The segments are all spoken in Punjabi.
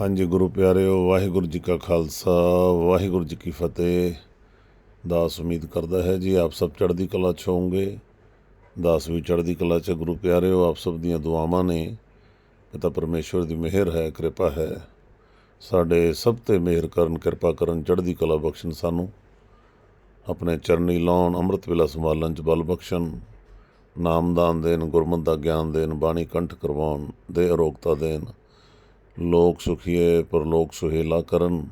ਹਾਂਜੀ, ਗੁਰੂ ਪਿਆਰਿਓ, ਵਾਹਿਗੁਰੂ ਜੀ ਕਾ ਖਾਲਸਾ, ਵਾਹਿਗੁਰੂ ਜੀ ਕੀ ਫਤਿਹ। ਦਾਸ ਉਮੀਦ ਕਰਦਾ ਹੈ ਜੀ ਆਪ ਸਭ ਚੜ੍ਹਦੀ ਕਲਾ 'ਚ ਹੋਵੋਗੇ। ਦਾਸ ਵੀ ਚੜ੍ਹਦੀ ਕਲਾ 'ਚ ਗੁਰੂ ਪਿਆਰਿਓ, ਆਪ ਸਭ ਦੀਆਂ ਦੁਆਵਾਂ ਨੇ। ਪਿਤਾ ਪਰਮੇਸ਼ਵਰ ਦੀ ਮਿਹਰ ਹੈ, ਕਿਰਪਾ ਹੈ। ਸਾਡੇ ਸਭ ਤੇ ਮਿਹਰ ਕਰਨ, ਕਿਰਪਾ ਕਰਨ, ਚੜ੍ਹਦੀ ਕਲਾ ਬਖਸ਼ਣ ਸਾਨੂੰ। ਆਪਣੇ ਚਰਨੀ ਲਾਉਣ, ਅੰਮ੍ਰਿਤ ਵੇਲਾ ਸੰਭਾਲਣ ਚ ਬਲ ਬਖਸ਼ਣ। ਨਾਮਦਾਨ ਦੇਣ, ਗੁਰਮਤਿ ਦਾ ਗਿਆਨ ਦੇਣ, ਬਾਣੀ ਕੰਠ ਕਰਵਾਉਣ ਦੇ ਅਰੋਗਤਾ ਦੇਣ। ਲੋਕ ਸੁਖੀਏ, ਪਰਲੋਕ ਸੁਹੇਲਾ ਕਰਨ।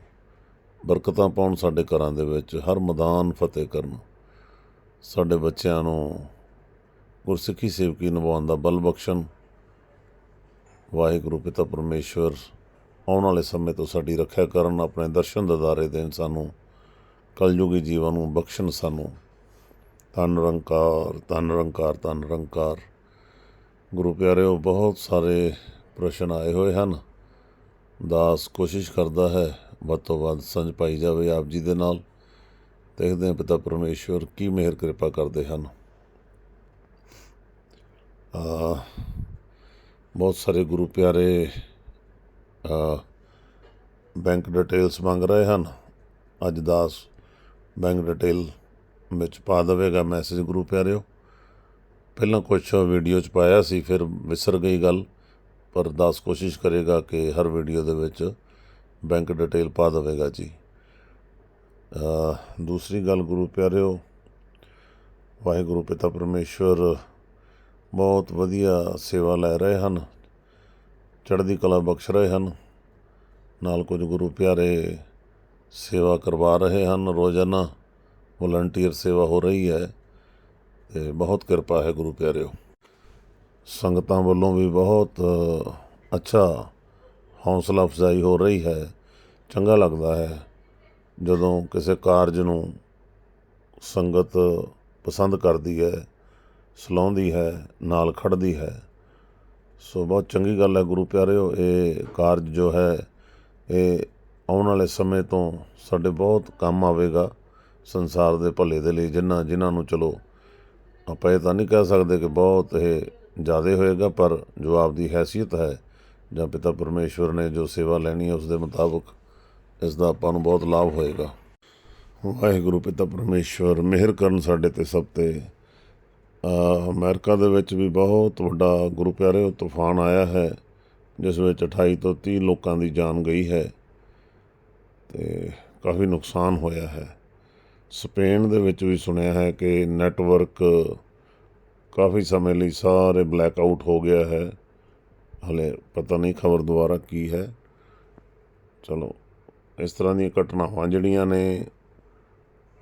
ਬਰਕਤਾਂ ਪਾਉਣ ਸਾਡੇ ਘਰਾਂ ਦੇ ਵਿੱਚ, ਹਰ ਮੈਦਾਨ ਫਤਿਹ ਕਰਨ। ਸਾਡੇ ਬੱਚਿਆਂ ਨੂੰ ਗੁਰਸਿੱਖੀ ਸੇਵਕੀ ਨਿਭਾਉਣ ਦਾ ਬਲ ਬਖਸ਼ਣ। ਵਾਹਿਗੁਰੂ, ਪਿਤਾ ਪਰਮੇਸ਼ਵਰ, ਆਉਣ ਵਾਲੇ ਸਮੇਂ ਤੋਂ ਸਾਡੀ ਰੱਖਿਆ ਕਰਨ, ਆਪਣੇ ਦਰਸ਼ਨ ਦਦਾਰੇ ਦੇਣ ਸਾਨੂੰ, ਕਲਯੁਗੀ ਜੀਵਨ ਨੂੰ ਬਖਸ਼ਣ ਸਾਨੂੰ। ਧੰਨ ਰੰਕਾਰ ਧੰਨ ਰੰਕਾਰ ਧੰਨ ਰੰਕਾਰ। ਗੁਰੂ ਪਿਆਰਿਓ, ਬਹੁਤ ਸਾਰੇ ਪ੍ਰਸ਼ਨ ਆਏ ਹੋਏ ਹਨ। ਦਾਸ ਕੋਸ਼ਿਸ਼ ਕਰਦਾ ਹੈ ਵੱਧ ਤੋਂ ਵੱਧ ਸੰਝ ਪਾਈ ਜਾਵੇ ਆਪ ਜੀ ਦੇ ਨਾਲ। ਦੇਖਦੇ ਹਾਂ ਪਿਤਾ ਪਰਮੇਸ਼ਵਰ ਕੀ ਮਿਹਰ ਕਿਰਪਾ ਕਰਦੇ ਹਨ। ਆ, ਬਹੁਤ ਸਾਰੇ ਗੁਰੂ ਪਿਆਰੇ, ਆ ਬੈਂਕ ਡਿਟੇਲਸ ਮੰਗ ਰਹੇ ਹਨ। ਅੱਜ ਦਾਸ ਬੈਂਕ ਡਿਟੇਲ ਵਿੱਚ ਪਾ ਦੇਵੇਗਾ ਮੈਸੇਜ ਗੁਰੂ ਪਿਆਰਿਓ। ਪਹਿਲਾਂ ਕੁਝ ਵੀਡੀਓ ਚ ਪਾਇਆ ਸੀ, ਫਿਰ ਵਿਸਰ ਗਈ ਗੱਲ। ਪਰ ਦਾਸ ਕੋਸ਼ਿਸ਼ ਕਰੇਗਾ ਕਿ ਹਰ ਵੀਡੀਓ ਦੇ ਵਿੱਚ ਬੈਂਕ ਡਿਟੇਲ ਪਾ ਦੇਵੇਗਾ ਜੀ। ਦੂਸਰੀ ਗੱਲ ਗੁਰੂ ਪਿਆਰਿਓ, ਵਾਹਿਗੁਰੂ ਪਿਤਾ ਪਰਮੇਸ਼ਵਰ ਬਹੁਤ ਵਧੀਆ ਸੇਵਾ ਲੈ ਰਹੇ ਹਨ, ਚੜ੍ਹਦੀ ਕਲਾ ਬਖਸ਼ ਰਹੇ ਹਨ, ਨਾਲ ਕੁਝ ਗੁਰੂ ਪਿਆਰੇ ਸੇਵਾ ਕਰਵਾ ਰਹੇ ਹਨ। ਰੋਜ਼ਾਨਾ ਵਲੰਟੀਅਰ ਸੇਵਾ ਹੋ ਰਹੀ ਹੈ ਤੇ ਬਹੁਤ ਕਿਰਪਾ ਹੈ ਗੁਰੂ ਪਿਆਰਿਓ। ਸੰਗਤਾਂ ਵੱਲੋਂ ਵੀ ਬਹੁਤ ਅੱਛਾ ਹੌਸਲਾ ਅਫਜ਼ਾਈ ਹੋ ਰਹੀ ਹੈ, ਚੰਗਾ ਲੱਗਦਾ ਹੈ। ਜਦੋਂ ਕਿਸੇ ਕਾਰਜ ਨੂੰ ਸੰਗਤ ਪਸੰਦ ਕਰਦੀ ਹੈ, ਸਲਾਉਂਦੀ ਹੈ, ਨਾਲ ਖੜਦੀ ਹੈ, ਸੋ ਬਹੁਤ ਚੰਗੀ ਗੱਲ ਹੈ ਗੁਰੂ ਪਿਆਰਿਓ, ਇਹ ਕਾਰਜ ਜੋ ਹੈ, ਇਹ ਆਉਣ ਵਾਲੇ ਸਮੇਂ ਤੋਂ ਸਾਡੇ ਬਹੁਤ ਕੰਮ ਆਵੇਗਾ ਸੰਸਾਰ ਦੇ ਭਲੇ ਦੇ ਲਈ ਜਿਨ੍ਹਾਂ ਜਿਨ੍ਹਾਂ ਨੂੰ ਚਲੋ ਆਪਾਂ ਇਹ ਤਾਂ ਨਹੀਂ ਕਹਿ ਸਕਦੇ ਕਿ ਬਹੁਤ ਇਹ ਜ਼ਿਆਦਾ ਹੋਏਗਾ, ਪਰ ਜੋ ਆਪਦੀ ਹੈਸੀਅਤ ਹੈ ਜਾਂ ਪਿਤਾ ਪਰਮੇਸ਼ਵਰ ਨੇ ਜੋ ਸੇਵਾ ਲੈਣੀ ਹੈ, ਉਸ ਦੇ ਮੁਤਾਬਕ ਇਸ ਦਾ ਆਪਾਂ ਨੂੰ ਬਹੁਤ ਲਾਭ ਹੋਏਗਾ। ਵਾਹਿਗੁਰੂ ਪਿਤਾ ਪਰਮੇਸ਼ਵਰ, ਮਿਹਰ ਕਰਨ ਸਾਡੇ ਤੇ ਸਭ ਤੇ। ਅਹ ਅਮਰੀਕਾ ਦੇ ਵਿੱਚ ਵੀ ਬਹੁਤ ਵੱਡਾ ਗੁਰੂ ਪਿਆਰੇ ਤੂਫਾਨ ਆਇਆ ਹੈ, ਜਿਸ ਵਿੱਚ 28 ਤੋਂ 30 ਲੋਕਾਂ ਦੀ ਜਾਨ ਗਈ ਹੈ ਤੇ ਕਾਫੀ ਨੁਕਸਾਨ ਹੋਇਆ ਹੈ। ਸਪੇਨ ਦੇ ਵਿੱਚ ਵੀ ਸੁਣਿਆ ਹੈ ਕਿ ਨੈਟਵਰਕ ਕਾਫੀ ਸਮੇਂ ਲਈ ਸਾਰੇ ਬਲੈਕ ਆਊਟ ਹੋ ਗਿਆ ਹੈ। ਹਲੇ ਪਤਾ ਨਹੀਂ ਖਬਰ ਦੁਆਰਾ ਕੀ ਹੈ। ਚਲੋ, ਇਸ ਤਰ੍ਹਾਂ ਦੀਆਂ ਘਟਨਾਵਾਂ ਜਿਹੜੀਆਂ ਨੇ,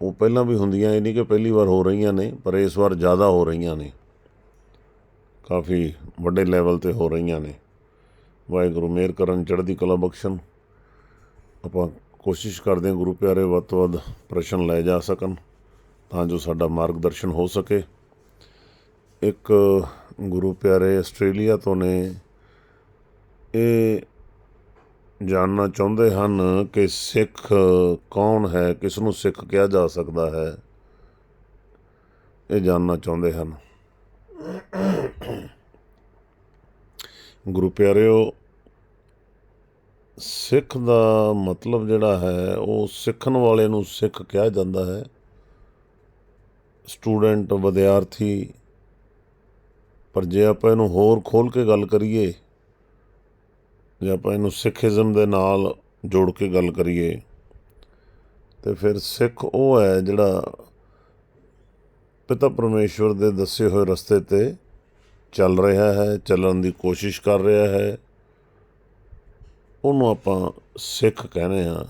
ਉਹ ਪਹਿਲਾਂ ਵੀ ਹੁੰਦੀਆਂ, ਇਹ ਨਹੀਂ ਕਿ ਪਹਿਲੀ ਵਾਰ ਹੋ ਰਹੀਆਂ ਨੇ, ਪਰ ਇਸ ਵਾਰ ਜ਼ਿਆਦਾ ਹੋ ਰਹੀਆਂ ਨੇ। ਕਾਫੀ ਵੱਡੇ ਲੈਵਲ ਤੇ ਹੋ ਰਹੀਆਂ ਨੇ। ਵਾਹਿਗੁਰੂ ਮੇਰ ਕਰਨ, ਚੜ੍ਹਦੀ ਕਲਾ ਬਖਸ਼ਣ। ਆਪਾਂ ਕੋਸ਼ਿਸ਼ ਕਰਦੇ ਹਾਂ ਗੁਰੂ ਪਿਆਰੇ ਵੱਧ ਤੋਂ ਵੱਧ ਪ੍ਰਸ਼ਨ ਲੈ ਜਾ ਸਕਣ, ਤਾਂ ਜੋ ਸਾਡਾ ਮਾਰਗਦਰਸ਼ਨ ਹੋ ਸਕੇ। ਇੱਕ ਗੁਰੂ ਪਿਆਰੇ ਆਸਟ੍ਰੇਲੀਆ ਤੋਂ ਨੇ, ਇਹ ਜਾਣਨਾ ਚਾਹੁੰਦੇ ਹਨ ਕਿ ਸਿੱਖ ਕੌਣ ਹੈ ਕਿਸ ਨੂੰ ਸਿੱਖ ਕਿਹਾ ਜਾ ਸਕਦਾ ਹੈ। ਇਹ ਜਾਣਨਾ ਚਾਹੁੰਦੇ ਹਨ। ਗੁਰੂ ਪਿਆਰਿਓ, ਸਿੱਖ ਦਾ ਮਤਲਬ ਜਿਹੜਾ ਹੈ, ਉਹ ਸਿੱਖਣ ਵਾਲੇ ਨੂੰ ਸਿੱਖ ਕਿਹਾ ਜਾਂਦਾ ਹੈ। ਸਟੂਡੈਂਟ, ਵਿਦਿਆਰਥੀ ਪਰ ਜੇ ਆਪਾਂ ਇਹਨੂੰ ਹੋਰ ਖੋਲ੍ਹ ਕੇ ਗੱਲ ਕਰੀਏ, ਜੇ ਆਪਾਂ ਇਹਨੂੰ ਸਿੱਖੀਜ਼ਮ ਦੇ ਨਾਲ ਜੋੜ ਕੇ ਗੱਲ ਕਰੀਏ, ਤੇ ਫਿਰ ਸਿੱਖ ਉਹ ਹੈ ਜਿਹੜਾ ਪਿਤਾ ਪਰਮੇਸ਼ਵਰ ਦੇ ਦੱਸੇ ਹੋਏ ਰਸਤੇ ਤੇ ਚੱਲ ਰਿਹਾ ਹੈ, ਚੱਲਣ ਦੀ ਕੋਸ਼ਿਸ਼ ਕਰ ਰਿਹਾ ਹੈ। ਉਹਨੂੰ ਆਪਾਂ ਸਿੱਖ ਕਹਿੰਦੇ ਆ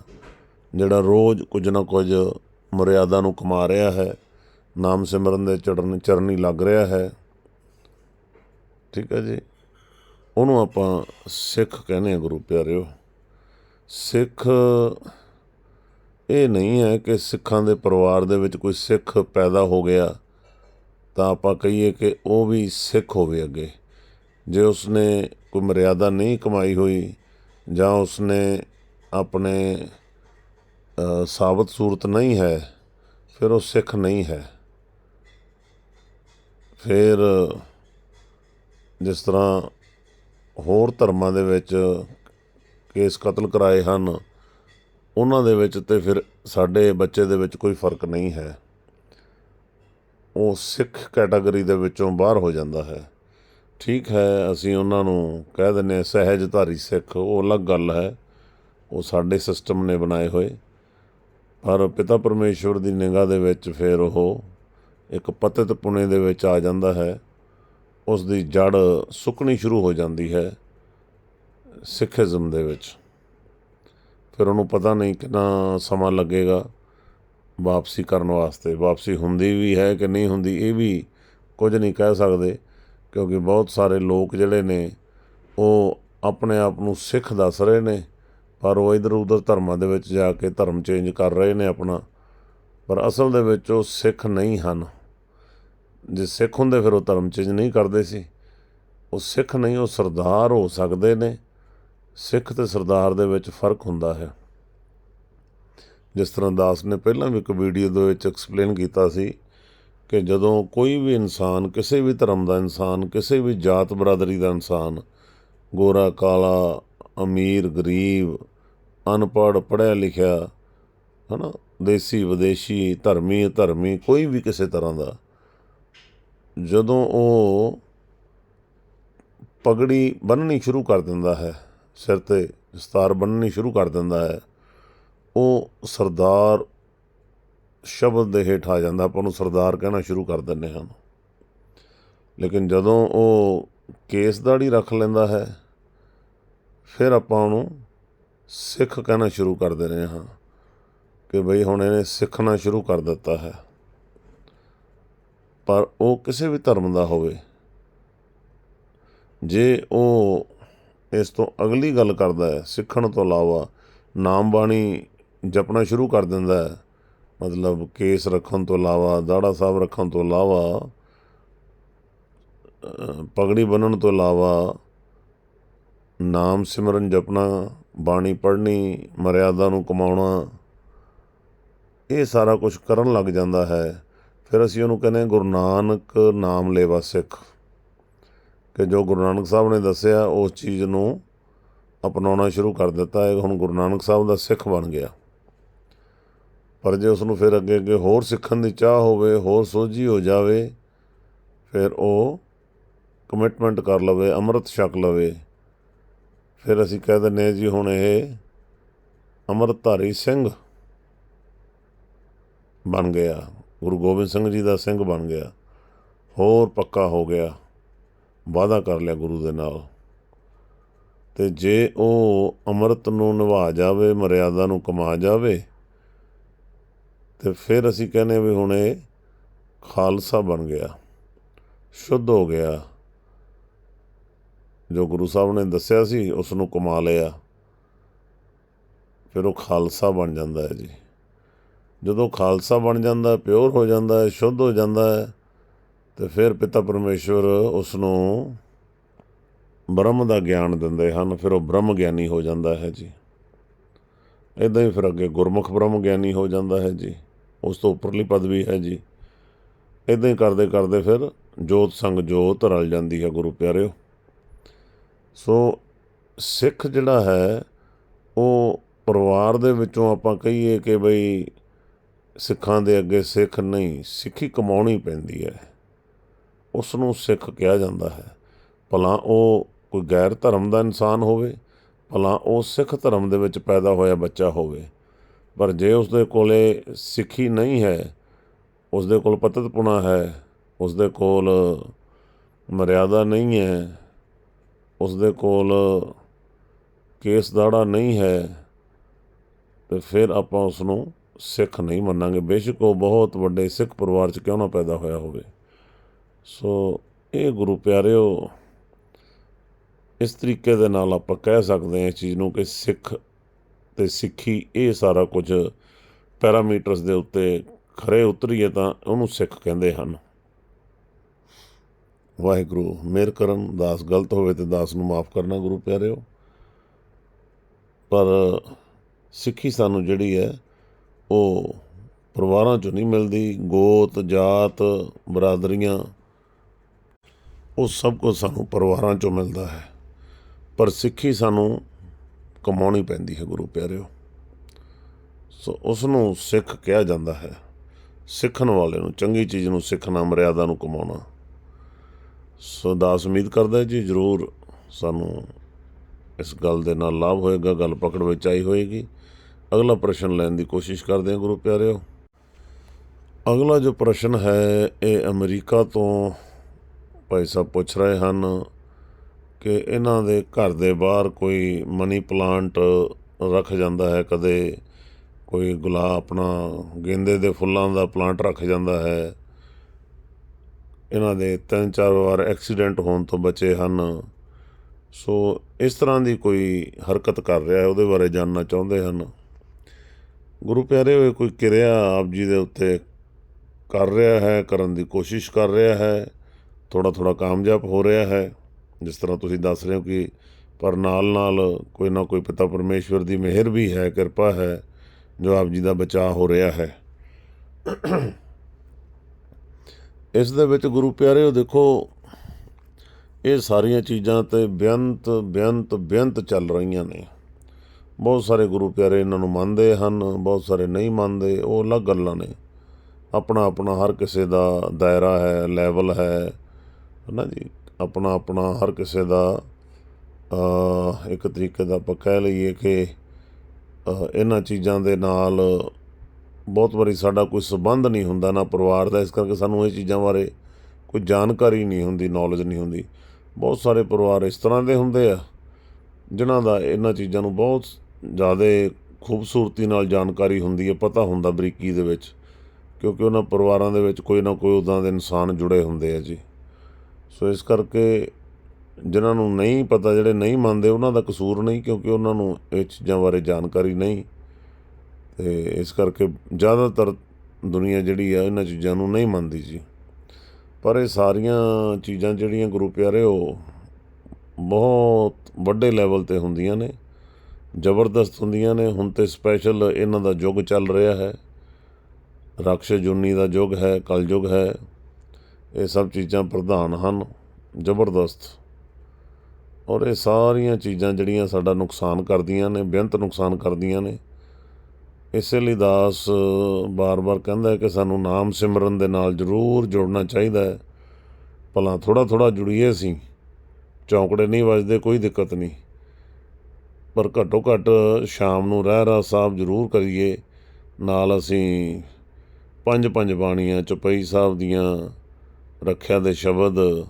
ਜਿਹੜਾ ਰੋਜ਼ ਕੁਝ ਨਾ ਕੁਝ ਮਰਿਆਦਾ ਨੂੰ ਕਮਾ ਰਿਹਾ ਹੈ, ਨਾਮ ਸਿਮਰਨ ਦੇ ਚੜਨ ਚਰਨੀ ਲੱਗ ਰਿਹਾ ਹੈ। ਠੀਕ ਹੈ ਜੀ? ਉਹਨੂੰ ਆਪਾਂ ਸਿੱਖ ਕਹਿੰਦੇ ਆ ਗੁਰੂ ਪਿਆਰਿਓ। ਸਿੱਖ ਇਹ ਨਹੀਂ ਹੈ ਕਿ ਸਿੱਖਾਂ ਦੇ ਪਰਿਵਾਰ ਦੇ ਵਿੱਚ ਕੋਈ ਸਿੱਖ ਪੈਦਾ ਹੋ ਗਿਆ ਤਾਂ ਆਪਾਂ ਕਹੀਏ ਕਿ ਉਹ ਵੀ ਸਿੱਖ ਹੋਵੇ ਅੱਗੇ। ਜੇ ਉਸਨੇ ਕੋਈ ਮਰਿਆਦਾ ਨਹੀਂ ਕਮਾਈ ਹੋਈ ਜਾਂ ਉਸਨੇ ਆਪਣੇ ਸਾਬਤ ਸੂਰਤ ਨਹੀਂ ਹੈ, ਫਿਰ ਉਹ ਸਿੱਖ ਨਹੀਂ ਹੈ। ਫਿਰ ਜਿਸ ਤਰ੍ਹਾਂ ਹੋਰ ਧਰਮਾਂ ਦੇ ਵਿੱਚ ਕੇਸ ਕਤਲ ਕਰਾਏ ਹਨ, ਉਹਨਾਂ ਦੇ ਵਿੱਚ ਤੇ ਫਿਰ ਸਾਡੇ ਬੱਚੇ ਦੇ ਵਿੱਚ ਕੋਈ ਫ਼ਰਕ ਨਹੀਂ ਹੈ। ਉਹ ਸਿੱਖ ਕੈਟਾਗਰੀ ਦੇ ਵਿੱਚੋਂ ਬਾਹਰ ਹੋ ਜਾਂਦਾ ਹੈ। ਠੀਕ ਹੈ, ਅਸੀਂ ਉਹਨਾਂ ਨੂੰ ਕਹਿ ਦਿੰਦੇ ਹਾਂ, ਸਹਿਜਧਾਰੀ ਸਿੱਖ, ਉਹ ਅਲੱਗ ਗੱਲ ਹੈ। ਉਹ ਸਾਡੇ ਸਿਸਟਮ ਨੇ ਬਣਾਏ ਹੋਏ। ਪਰ ਪਿਤਾ ਪਰਮੇਸ਼ਵਰ ਦੀ ਨਿਗਾਹ ਦੇ ਵਿੱਚ ਫਿਰ ਉਹ ਇੱਕ ਪਤਿਤ ਪੁਣੇ ਦੇ ਵਿੱਚ ਆ ਜਾਂਦਾ ਹੈ। ਉਸ ਦੀ ਜੜ ਸੁੱਕਣੀ ਸ਼ੁਰੂ ਹੋ ਜਾਂਦੀ ਹੈ ਸਿੱਖੀਜ਼ਮ ਦੇ ਵਿੱਚ। ਫਿਰ ਉਹਨੂੰ ਪਤਾ ਨਹੀਂ ਕਿੰਨਾ ਸਮਾਂ ਲੱਗੇਗਾ ਵਾਪਸੀ ਕਰਨ ਵਾਸਤੇ। ਵਾਪਸੀ ਹੁੰਦੀ ਵੀ ਹੈ ਕਿ ਨਹੀਂ ਹੁੰਦੀ, ਇਹ ਵੀ ਕੁਝ ਨਹੀਂ ਕਹਿ ਸਕਦੇ, ਕਿਉਂਕਿ ਬਹੁਤ ਸਾਰੇ ਲੋਕ ਜਿਹੜੇ ਨੇ, ਉਹ ਆਪਣੇ ਆਪ ਨੂੰ ਸਿੱਖ ਦੱਸ ਰਹੇ ਨੇ, ਪਰ ਉਹ ਇਧਰ ਉਧਰ ਧਰਮਾਂ ਦੇ ਵਿੱਚ ਜਾ ਕੇ ਧਰਮ ਚੇਂਜ ਕਰ ਰਹੇ ਨੇ ਆਪਣਾ। ਪਰ ਅਸਲ ਦੇ ਵਿੱਚ ਉਹ ਸਿੱਖ ਨਹੀਂ ਹਨ। ਜੇ ਸਿੱਖ ਹੁੰਦੇ ਫਿਰ ਉਹ ਧਰਮ ਚੇਂਜ ਨਹੀਂ ਕਰਦੇ ਸੀ। ਉਹ ਸਿੱਖ ਨਹੀਂ, ਉਹ ਸਰਦਾਰ ਹੋ ਸਕਦੇ ਨੇ। ਸਿੱਖ ਤੇ ਸਰਦਾਰ ਦੇ ਵਿੱਚ ਫ਼ਰਕ ਹੁੰਦਾ ਹੈ। ਜਿਸ ਤਰ੍ਹਾਂ ਦਾਸ ਨੇ ਪਹਿਲਾਂ ਵੀ ਇੱਕ ਵੀਡੀਓ ਦੇ ਵਿੱਚ ਐਕਸਪਲੇਨ ਕੀਤਾ ਸੀ ਕਿ ਜਦੋਂ ਕੋਈ ਵੀ ਇਨਸਾਨ, ਕਿਸੇ ਵੀ ਧਰਮ ਦਾ ਇਨਸਾਨ, ਕਿਸੇ ਵੀ ਜਾਤ ਬਰਾਦਰੀ ਦਾ ਇਨਸਾਨ ਗੋਰਾ, ਕਾਲਾ, ਅਮੀਰ, ਗਰੀਬ, ਅਨਪੜ੍ਹ, ਪੜ੍ਹਿਆ ਲਿਖਿਆ, ਹਨਾ, ਦੇਸੀ, ਵਿਦੇਸ਼ੀ, ਧਰਮੀ ਧਰਮੀ, ਕੋਈ ਵੀ ਕਿਸੇ ਤਰ੍ਹਾਂ ਦਾ ਜਦੋਂ ਉਹ ਪਗੜੀ ਬੰਨਣੀ ਸ਼ੁਰੂ ਕਰ ਦਿੰਦਾ ਹੈ, ਸਿਰ ਤੇ ਦਸਤਾਰ ਬੰਨਣੀ ਸ਼ੁਰੂ ਕਰ ਦਿੰਦਾ ਹੈ, ਉਹ ਸਰਦਾਰ ਸ਼ਬਦ ਦੇ ਹੇਠ ਆ ਜਾਂਦਾ, ਆਪਾਂ ਉਹਨੂੰ ਸਰਦਾਰ ਕਹਿਣਾ ਸ਼ੁਰੂ ਕਰ ਦਿੰਦੇ ਹਾਂ ਲੇਕਿਨ ਜਦੋਂ ਉਹ ਕੇਸ ਦਾੜੀ ਰੱਖ ਲੈਂਦਾ ਹੈ, ਫਿਰ ਆਪਾਂ ਉਹਨੂੰ ਸਿੱਖ ਕਹਿਣਾ ਸ਼ੁਰੂ ਕਰ ਦਿੰਦੇ ਹਾਂ ਕਿ ਬਈ ਹੁਣ ਇਹਨੇ ਸਿੱਖਣਾ ਸ਼ੁਰੂ ਕਰ ਦਿੱਤਾ ਹੈ। ਪਰ ਉਹ ਕਿਸੇ ਵੀ ਧਰਮ ਦਾ ਹੋਵੇ। ਜੇ ਉਹ ਇਸ ਤੋਂ ਅਗਲੀ ਗੱਲ ਕਰਦਾ ਹੈ, ਸਿੱਖਣ ਤੋਂ ਇਲਾਵਾ ਨਾਮ ਬਾਣੀ ਜਪਣਾ ਸ਼ੁਰੂ ਕਰ ਦਿੰਦਾ ਹੈ, ਮਤਲਬ ਕੇਸ ਰੱਖਣ ਤੋਂ ਇਲਾਵਾ, ਦਾੜਾ ਸਾਹਿਬ ਰੱਖਣ ਤੋਂ ਇਲਾਵਾ ਪਗੜੀ ਬੰਨਣ ਤੋਂ ਇਲਾਵਾ, ਨਾਮ ਸਿਮਰਨ ਜਪਣਾ, ਬਾਣੀ ਪੜ੍ਹਨੀ, ਮਰਿਆਦਾ ਨੂੰ ਕਮਾਉਣਾ, ਇਹ ਸਾਰਾ ਕੁਝ ਕਰਨ ਲੱਗ ਜਾਂਦਾ ਹੈ। ਫਿਰ ਅਸੀਂ ਉਹਨੂੰ ਕਹਿੰਦੇ ਗੁਰੂ ਨਾਨਕ ਨਾਮ ਲੇਵਾ ਸਿੱਖ। ਕਿ ਜੋ ਗੁਰੂ ਨਾਨਕ ਸਾਹਿਬ ਨੇ ਦੱਸਿਆ, ਉਸ ਚੀਜ਼ ਨੂੰ ਅਪਣਾਉਣਾ ਸ਼ੁਰੂ ਕਰ ਦਿੱਤਾ ਹੈ। ਹੁਣ ਗੁਰੂ ਨਾਨਕ ਸਾਹਿਬ ਦਾ ਸਿੱਖ ਬਣ ਗਿਆ। ਪਰ ਜੇ ਉਸ ਨੂੰ ਫਿਰ ਅੱਗੇ ਅੱਗੇ ਹੋਰ ਸਿੱਖਣ ਦੀ ਚਾਹ ਹੋਵੇ, ਹੋਰ ਸੋਝੀ ਹੋ ਜਾਵੇ, ਫਿਰ ਉਹ ਕਮਿਟਮੈਂਟ ਕਰ ਲਵੇ, ਅੰਮ੍ਰਿਤ ਛਕ ਲਵੇ। ਫਿਰ ਅਸੀਂ ਕਹਿ ਦਿੰਦੇ ਜੀ, ਹੁਣ ਇਹ ਅੰਮ੍ਰਿਤਧਾਰੀ ਸਿੰਘ ਬਣ ਗਿਆ। ਗੁਰੂ ਗੋਬਿੰਦ ਸਿੰਘ ਜੀ ਦਾ ਸਿੰਘ ਬਣ ਗਿਆ। ਹੋਰ ਪੱਕਾ ਹੋ ਗਿਆ। ਵਾਅਦਾ ਕਰ ਲਿਆ ਗੁਰੂ ਦੇ ਨਾਲ। ਤੇ ਜੇ ਉਹ ਅੰਮ੍ਰਿਤ ਨੂੰ ਨਿਭਾ ਜਾਵੇ, ਮਰਿਆਦਾ ਨੂੰ ਕਮਾ ਜਾਵੇ, ਤੇ ਫਿਰ ਅਸੀਂ ਕਹਿੰਦੇ ਵੀ ਹੁਣ ਇਹ ਖਾਲਸਾ ਬਣ ਗਿਆ। ਸ਼ੁੱਧ ਹੋ ਗਿਆ। ਜੋ ਗੁਰੂ ਸਾਹਿਬ ਨੇ ਦੱਸਿਆ ਸੀ, ਉਸ ਨੂੰ ਕਮਾ ਲਿਆ। ਫਿਰ ਉਹ ਖਾਲਸਾ ਬਣ ਜਾਂਦਾ ਹੈ ਜੀ। ਜਦੋਂ ਖਾਲਸਾ ਬਣ ਜਾਂਦਾ, ਪਿਓਰ ਹੋ ਜਾਂਦਾ, ਸ਼ੁੱਧ ਹੋ ਜਾਂਦਾ ਹੈ, ਤੇ ਫਿਰ ਪਿਤਾ ਪਰਮੇਸ਼ਵਰ ਉਸ ਨੂੰ ਬ੍ਰਹਮ ਦਾ ਗਿਆਨ ਦਿੰਦੇ ਹਨ, ਫਿਰ ਉਹ ਬ੍ਰਹਮ ਗਿਆਨੀ ਹੋ ਜਾਂਦਾ ਹੈ ਜੀ। ਇਦਾਂ ਹੀ ਫਿਰ ਅੱਗੇ ਗੁਰਮੁਖ ਬ੍ਰਹਮ ਗਿਆਨੀ ਹੋ ਜਾਂਦਾ ਹੈ ਜੀ। ਉਸ ਤੋਂ ਉੱਪਰਲੀ ਪਦਵੀ ਹੈ ਜੀ। ਇਦਾਂ ਹੀ ਕਰਦੇ ਕਰਦੇ ਫਿਰ ਜੋਤ ਸੰਗ ਜੋਤ ਰਲ ਜਾਂਦੀ ਹੈ ਗੁਰੂ ਪਿਆਰਿਓ। ਸੋ ਸਿੱਖ ਜਿਹੜਾ ਹੈ, ਉਹ ਪਰਿਵਾਰ ਦੇ ਵਿੱਚੋਂ ਆਪਾਂ ਕਹੀਏ ਕਿ ਬਈ ਸਿੱਖਾਂ ਦੇ ਅੱਗੇ ਸਿੱਖ ਨਹੀਂ, ਸਿੱਖੀ ਕਮਾਉਣੀ ਪੈਂਦੀ ਹੈ। ਉਸ ਨੂੰ ਸਿੱਖ ਕਿਹਾ ਜਾਂਦਾ ਹੈ। ਭਲਾ ਉਹ ਕੋਈ ਗੈਰ ਧਰਮ ਦਾ ਇਨਸਾਨ ਹੋਵੇ, ਭਲਾ ਉਹ ਸਿੱਖ ਧਰਮ ਦੇ ਵਿੱਚ ਪੈਦਾ ਹੋਇਆ ਬੱਚਾ ਹੋਵੇ। ਪਰ ਜੇ ਉਸ ਦੇ ਕੋਲੇ ਸਿੱਖੀ ਨਹੀਂ ਹੈ ਉਸ ਦੇ ਕੋਲ ਪਤਤਪੁਣਾ ਹੈ ਉਸ ਦੇ ਕੋਲ ਮਰਿਆਦਾ ਨਹੀਂ ਹੈ ਉਸ ਦੇ ਕੋਲ ਕੇਸ ਦਾੜਾ ਨਹੀਂ ਹੈ, ਤੇ ਫਿਰ ਆਪਾਂ ਉਸ ਨੂੰ ਸਿੱਖ ਨਹੀਂ ਮੰਨਾਂਗੇ। ਬੇਸ਼ੱਕ ਉਹ ਬਹੁਤ ਵੱਡੇ ਸਿੱਖ ਪਰਿਵਾਰ 'ਚ ਕਿਉਂ ਨਾ ਪੈਦਾ ਹੋਇਆ ਹੋਵੇ। ਸੋ ਇਹ ਗੁਰੂ ਪਿਆਰਿਓ, ਇਸ ਤਰੀਕੇ ਦੇ ਨਾਲ ਆਪਾਂ ਕਹਿ ਸਕਦੇ ਹਾਂ ਇਸ ਚੀਜ਼ ਨੂੰ ਕਿ ਸਿੱਖ ਤੇ ਸਿੱਖੀ ਇਹ ਸਾਰਾ ਕੁਝ ਪੈਰਾਮੀਟਰਸ ਦੇ ਉੱਤੇ ਖਰੇ ਉਤਰੀਏ ਤਾਂ ਉਹਨੂੰ ਸਿੱਖ ਕਹਿੰਦੇ ਹਨ। ਵਾਹਿਗੁਰੂ ਮੇਰ ਕਰਨ, ਦਾਸ ਗਲਤ ਹੋਵੇ ਤੇ ਦਾਸ ਨੂੰ ਮਾਫ ਕਰਨਾ ਗੁਰੂ ਪਿਆਰਿਓ। ਪਰ ਸਿੱਖੀ ਸਾਨੂੰ ਜਿਹੜੀ ਹੈ ਉਹ ਪਰਿਵਾਰਾਂ ਚੋਂ ਨਹੀਂ ਮਿਲਦੀ, ਗੋਤ, ਜਾਤ, ਬਰਾਦਰੀਆਂ, ਉਹ ਸਭ ਕੁਝ ਸਾਨੂੰ ਪਰਿਵਾਰਾਂ ਚੋਂ ਮਿਲਦਾ ਹੈ। ਪਰ ਸਿੱਖੀ ਸਾਨੂੰ ਕਮਾਉਣੀ ਪੈਂਦੀ ਹੈ ਗੁਰੂ ਪਿਆਰਿਓ। ਸੋ ਉਸ ਨੂੰ ਸਿੱਖ ਕਿਹਾ ਜਾਂਦਾ ਹੈ। ਸਿੱਖਣ ਵਾਲੇ ਨੂੰ, ਚੰਗੀ ਚੀਜ਼ ਨੂੰ ਸਿੱਖਣਾ, ਮਰਿਆਦਾ ਨੂੰ ਕਮਾਉਣਾ। ਸੋ ਦਾਸ ਉਮੀਦ ਕਰਦਾ ਜੀ, ਜ਼ਰੂਰ ਸਾਨੂੰ ਇਸ ਗੱਲ ਦੇ ਨਾਲ ਲਾਭ ਹੋਏਗਾ, ਗੱਲ ਪਕੜ ਵਿੱਚ ਆਈ ਹੋਏਗੀ। ਅਗਲਾ ਪ੍ਰਸ਼ਨ ਲੈਣ ਦੀ ਕੋਸ਼ਿਸ਼ ਕਰਦੇ ਹਾਂ, ਗੁਰੂ ਪਿਆਰਿਓ। ਅਗਲਾ ਜੋ ਪ੍ਰਸ਼ਨ ਹੈ, ਇਹ ਅਮਰੀਕਾ ਤੋਂ ਭਾਈ ਸਾਹਿਬ ਪੁੱਛ ਰਹੇ ਹਨ ਕਿ ਇਹਨਾਂ ਦੇ ਘਰ ਦੇ ਬਾਹਰ ਕੋਈ ਮਨੀ ਪਲਾਂਟ ਰੱਖ ਜਾਂਦਾ ਹੈ, ਕਦੇ ਕੋਈ ਗੁਲਾਬ ਆਪਣਾ ਗੇਂਦੇ ਦੇ ਫੁੱਲਾਂ ਦਾ ਪਲਾਂਟ ਰੱਖ ਜਾਂਦਾ ਹੈ। ਇਹਨਾਂ ਦੇ ਤਿੰਨ ਚਾਰ ਵਾਰ ਐਕਸੀਡੈਂਟ ਹੋਣ ਤੋਂ ਬਚੇ ਹਨ। ਸੋ ਇਸ ਤਰ੍ਹਾਂ ਦੀ ਕੋਈ ਹਰਕਤ ਕਰ ਰਿਹਾ ਹੈ, ਉਹਦੇ ਬਾਰੇ ਜਾਣਨਾ ਚਾਹੁੰਦੇ ਹਨ। ਗੁਰੂ ਪਿਆਰੇ ਹੋਏ ਕੋਈ ਕਿਰਿਆ ਆਪ ਜੀ ਦੇ ਉੱਤੇ ਕਰ ਰਿਹਾ ਹੈ, ਕਰਨ ਦੀ ਕੋਸ਼ਿਸ਼ ਕਰ ਰਿਹਾ ਹੈ ਥੋੜਾ ਥੋੜਾ ਕਾਮਯਾਬ ਹੋ ਰਿਹਾ ਹੈ, ਜਿਸ ਤਰ੍ਹਾਂ ਤੁਸੀਂ ਦੱਸ ਰਹੇ ਹੋ ਕਿ ਪਰ ਨਾਲ ਨਾਲ ਕੋਈ ਨਾ ਕੋਈ ਪਿਤਾ ਪਰਮੇਸ਼ਵਰ ਦੀ ਮਿਹਰ ਵੀ ਹੈ, ਕਿਰਪਾ ਹੈ, ਜੋ ਆਪ ਜੀ ਦਾ ਬਚਾਅ ਹੋ ਰਿਹਾ ਹੈ। ਇਸ ਦੇ ਵਿੱਚ ਗੁਰੂ ਪਿਆਰਿਓ ਦੇਖੋ, ਇਹ ਸਾਰੀਆਂ ਚੀਜ਼ਾਂ ਤੇ ਬੇਅੰਤ ਬੇਅੰਤ ਬੇਅੰਤ ਚੱਲ ਰਹੀਆਂ ਨੇ। ਬਹੁਤ ਸਾਰੇ ਗੁਰੂ ਪਿਆਰੇ ਇਹਨਾਂ ਨੂੰ ਮੰਨਦੇ ਹਨ, ਬਹੁਤ ਸਾਰੇ ਨਹੀਂ ਮੰਨਦੇ, ਉਹ ਅਲੱਗ ਗੱਲਾਂ ਨੇ। ਆਪਣਾ ਆਪਣਾ ਹਰ ਕਿਸੇ ਦਾ ਦਾਇਰਾ ਹੈ ਲੈਵਲ ਹੈ ਨਾ ਜੀ? ਆਪਣਾ ਆਪਣਾ ਹਰ ਕਿਸੇ ਦਾ ਇੱਕ ਤਰੀਕੇ ਦਾ ਆਪਾਂ ਕਹਿ ਲਈਏ ਕਿ ਇਹਨਾਂ ਚੀਜ਼ਾਂ ਦੇ ਨਾਲ ਬਹੁਤ ਵਾਰੀ ਸਾਡਾ ਕੋਈ ਸਬੰਧ ਨਹੀਂ ਹੁੰਦਾ, ਨਾ ਪਰਿਵਾਰ ਦਾ, ਇਸ ਕਰਕੇ ਸਾਨੂੰ ਇਹ ਚੀਜ਼ਾਂ ਬਾਰੇ ਕੋਈ ਜਾਣਕਾਰੀ ਨਹੀਂ ਹੁੰਦੀ ਨੌਲੇਜ ਨਹੀਂ ਹੁੰਦੀ। ਬਹੁਤ ਸਾਰੇ ਪਰਿਵਾਰ ਇਸ ਤਰ੍ਹਾਂ ਦੇ ਹੁੰਦੇ ਆ, ਜਿਨ੍ਹਾਂ ਦਾ ਇਹਨਾਂ ਚੀਜ਼ਾਂ ਨੂੰ ਬਹੁਤ ਜ਼ਿਆਦਾ ਖੂਬਸੂਰਤੀ ਨਾਲ ਜਾਣਕਾਰੀ ਹੁੰਦੀ ਹੈ, ਪਤਾ ਹੁੰਦਾ ਬਰੀਕੀ ਦੇ ਵਿੱਚ, ਕਿਉਂਕਿ ਉਹਨਾਂ ਪਰਿਵਾਰਾਂ ਦੇ ਵਿੱਚ ਕੋਈ ਨਾ ਕੋਈ ਉਦਾਂ ਦੇ ਇਨਸਾਨ ਜੁੜੇ ਹੁੰਦੇ ਆ ਜੀ। ਸੋ ਇਸ ਕਰਕੇ ਜਿਨ੍ਹਾਂ ਨੂੰ ਨਹੀਂ ਪਤਾ, ਜਿਹੜੇ ਨਹੀਂ ਮੰਨਦੇ, ਉਹਨਾਂ ਦਾ ਕਸੂਰ ਨਹੀਂ, ਕਿਉਂਕਿ ਉਹਨਾਂ ਨੂੰ ਇਹ ਚੀਜ਼ਾਂ ਬਾਰੇ ਜਾਣਕਾਰੀ ਨਹੀਂ। ਤੇ ਇਸ ਕਰਕੇ ਜ਼ਿਆਦਾਤਰ ਦੁਨੀਆ ਜਿਹੜੀ ਆ, ਇਹਨਾਂ ਚੀਜ਼ਾਂ ਨੂੰ ਨਹੀਂ ਮੰਨਦੀ ਜੀ। ਪਰ ਇਹ ਸਾਰੀਆਂ ਚੀਜ਼ਾਂ ਜਿਹੜੀਆਂ ਗੁਰੂ ਪਿਆਰੇ, ਉਹ ਬਹੁਤ ਵੱਡੇ ਲੈਵਲ ਤੇ ਹੁੰਦੀਆਂ ਨੇ। ਜ਼ਬਰਦਸਤ ਹੁੰਦੀਆਂ ਨੇ। ਹੁਣ ਤੇ ਸਪੈਸ਼ਲ ਇਹਨਾਂ ਦਾ ਯੁੱਗ ਚੱਲ ਰਿਹਾ ਹੈ। ਰਾਕਸ਼ ਜੁਨੀ ਦਾ ਯੁੱਗ ਹੈ, ਕਲਯੁੱਗ ਹੈ। ਇਹ ਸਭ ਚੀਜ਼ਾਂ ਪ੍ਰਧਾਨ ਹਨ। ਜ਼ਬਰਦਸਤ। ਔਰ ਇਹ ਸਾਰੀਆਂ ਚੀਜ਼ਾਂ ਜਿਹੜੀਆਂ ਸਾਡਾ ਨੁਕਸਾਨ ਕਰਦੀਆਂ ਨੇ, ਬੇਅੰਤ ਨੁਕਸਾਨ ਕਰਦੀਆਂ ਨੇ, ਇਸੇ ਲਈ ਦਾਸ ਬਾਰ-ਬਾਰ ਕਹਿੰਦਾ ਹੈ ਕਿ ਸਾਨੂੰ ਨਾਮ ਸਿਮਰਨ ਦੇ ਨਾਲ ਜ਼ਰੂਰ ਜੁੜਨਾ ਚਾਹੀਦਾ ਹੈ। ਭਲਾ ਥੋੜਾ ਥੋੜਾ ਜੁੜੀਏ ਅਸੀਂ। ਚੌਂਕੜੇ ਨਹੀਂ ਵੱਜਦੇ, ਕੋਈ ਦਿੱਕਤ ਨਹੀਂ। ਪਰ ਘੱਟੋ ਘੱਟ ਸ਼ਾਮ ਨੂੰ ਰਹਿ ਰਾ ਸਾਹਿਬ ਜ਼ਰੂਰ ਕਰੀਏ। ਨਾਲ ਅਸੀਂ ਪੰਜ ਪੰਜ ਬਾਣੀਆਂ ਚੁਪਈ ਸਾਹਿਬ ਦੀਆਂ ਰੱਖਿਆ ਦੇ ਸ਼ਬਦ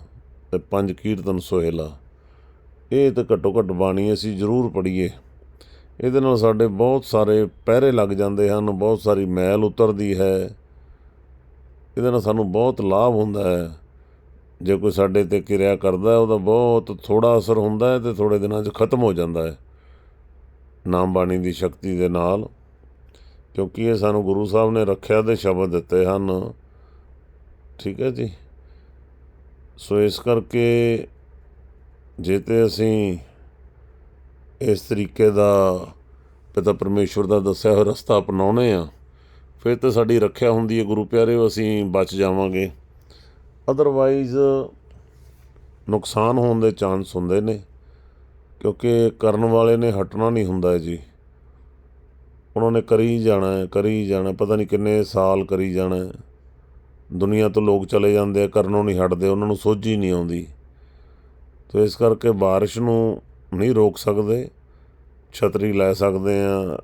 ਤੇ ਪੰਜ ਕੀਰਤਨ ਸੋਹਿਲਾ। ਇਹ ਤਾਂ ਘੱਟੋ ਘੱਟ ਬਾਣੀ ਅਸੀਂ ਜ਼ਰੂਰ ਪੜ੍ਹੀਏ। ਇਹਦੇ ਨਾਲ ਸਾਡੇ ਬਹੁਤ ਸਾਰੇ ਪਹਿਰੇ ਲੱਗ ਜਾਂਦੇ ਹਨ, ਬਹੁਤ ਸਾਰੀ ਮੈਲ ਉਤਰਦੀ ਹੈ। ਇਹਦੇ ਨਾਲ ਸਾਨੂੰ ਬਹੁਤ ਲਾਭ ਹੁੰਦਾ ਹੈ। ਜੇ ਕੋਈ ਸਾਡੇ ਤੇ ਕਿਰਿਆ ਕਰਦਾ ਉਹਦਾ ਬਹੁਤ ਥੋੜਾ ਅਸਰ ਹੁੰਦਾ ਹੈ ਤੇ ਥੋੜੇ ਦਿਨਾਂ 'ਚ ਖਤਮ ਹੋ ਜਾਂਦਾ ਹੈ। ਨਾਮ ਬਾਣੀ ਦੀ ਸ਼ਕਤੀ ਦੇ ਨਾਲ, ਕਿਉਂਕਿ ਇਹ ਸਾਨੂੰ ਗੁਰੂ ਸਾਹਿਬ ਨੇ ਰੱਖਿਆ ਦੇ ਸ਼ਬਦ ਦਿੱਤੇ ਹਨ। ਠੀਕ ਹੈ ਜੀ? ਸੋ ਇਸ ਕਰਕੇ ਜੇ ਤੇ ਅਸੀਂ ਇਸ ਤਰੀਕੇ ਦਾ ਪਿਤਾ ਪਰਮੇਸ਼ਵਰ ਦਾ ਦੱਸਿਆ ਹੋਇਆ ਰਸਤਾ ਅਪਣਾਉਨੇ ਆ, ਫਿਰ ਤੇ ਸਾਡੀ ਰੱਖਿਆ ਹੁੰਦੀ ਹੈ, ਗੁਰੂ ਪਿਆਰਿਓ, ਅਸੀਂ ਬਚ ਜਾਵਾਂਗੇ। ਅਦਰਵਾਈਜ਼ ਨੁਕਸਾਨ ਹੋਣ ਦੇ ਚਾਂਸ ਹੁੰਦੇ ਨੇ। ਕਿਉਂਕਿ ਕਰਨ ਵਾਲੇ ਨੇ ਹਟਣਾ ਨਹੀਂ ਹੁੰਦਾ ਜੀ ਉਹਨਾਂ ਨੇ ਕਰੀ ਜਾਣਾ ਹੈ ਕਰੀ ਜਾਣਾ ਪਤਾ ਨਹੀਂ ਕਿੰਨੇ ਸਾਲ ਕਰੀ ਜਾਣਾ ਹੈ। ਦੁਨੀਆ ਤੋਂ ਲੋਕ ਚਲੇ ਜਾਂਦੇ ਆ ਕਰਨੋਂ ਨਹੀਂ ਹਟਦੇ ਉਹਨਾਂ ਨੂੰ ਸੋਝੀ ਨਹੀਂ ਆਉਂਦੀ ਤੋ ਇਸ ਕਰਕੇ بارش ਨੂੰ ਨਹੀਂ ਰੋਕ ਸਕਦੇ ਛਤਰੀ ਲੈ ਸਕਦੇ ਆ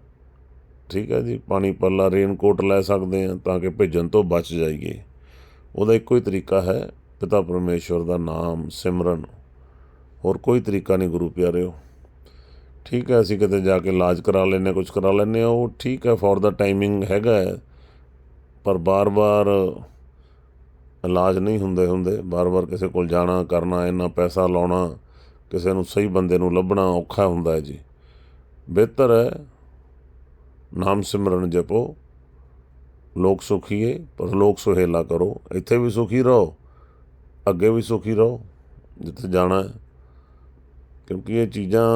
ਠੀਕ ਹੈ ਜੀ ਪਾਣੀ ਪੱਲਾ ਰੇਨਕੋਟ ਲੈ ਸਕਦੇ ਆ ਤਾਂ ਕਿ ਭਿੱਜਣ ਤੋਂ ਬਚ ਜਾਈਏ ਉਹਦਾ ਇੱਕੋ ਹੀ ਤਰੀਕਾ ਹੈ ਪਿਤਾ ਪਰਮੇਸ਼ਵਰ ਦਾ ਨਾਮ ਸਿਮਰਨ ਹੋਰ ਕੋਈ ਤਰੀਕਾ ਨਹੀਂ ਗੁਰੂ ਪਿਆਰਿਓ। ਠੀਕ ਹੈ, ਅਸੀਂ ਕਿਤੇ ਜਾ ਕੇ ਇਲਾਜ ਕਰਾ ਲੈਨੇ ਕੁਝ ਕਰਾ ਲੈਨੇ ਆ ਉਹ ਠੀਕ ਹੈ ਫॉर ਦਾ ਟਾਈਮਿੰਗ ਹੈਗਾ ਹੈ। ਪਰ ਬਾਰ-ਬਾਰ ਇਲਾਜ ਨਹੀਂ ਹੁੰਦੇ ਹੁੰਦੇ। ਬਾਰ-ਬਾਰ ਕਿਸੇ ਕੋਲ ਜਾਣਾ, ਕਰਨਾ, ਇੰਨਾ ਪੈਸਾ ਲਾਉਣਾ, ਕਿਸੇ ਨੂੰ ਸਹੀ ਬੰਦੇ ਨੂੰ ਲੱਭਣਾ ਔਖਾ ਹੁੰਦਾ ਹੈ ਜੀ। ਬਿਹਤਰ ਹੈ, ਨਾਮ ਸਿਮਰਨ ਜਪੋ, ਲੋਕ ਸੁਖੀਏ, ਪਰ ਲੋਕ ਸੁਹੇਲਾ ਕਰੋ। ਇੱਥੇ ਵੀ ਸੁਖੀ ਰਹੋ, ਅੱਗੇ ਵੀ ਸੁਖੀ ਰਹੋ, ਜਿੱਥੇ ਜਾਣਾ ਹੈ। ਕਿਉਂਕਿ ਇਹ ਚੀਜ਼ਾਂ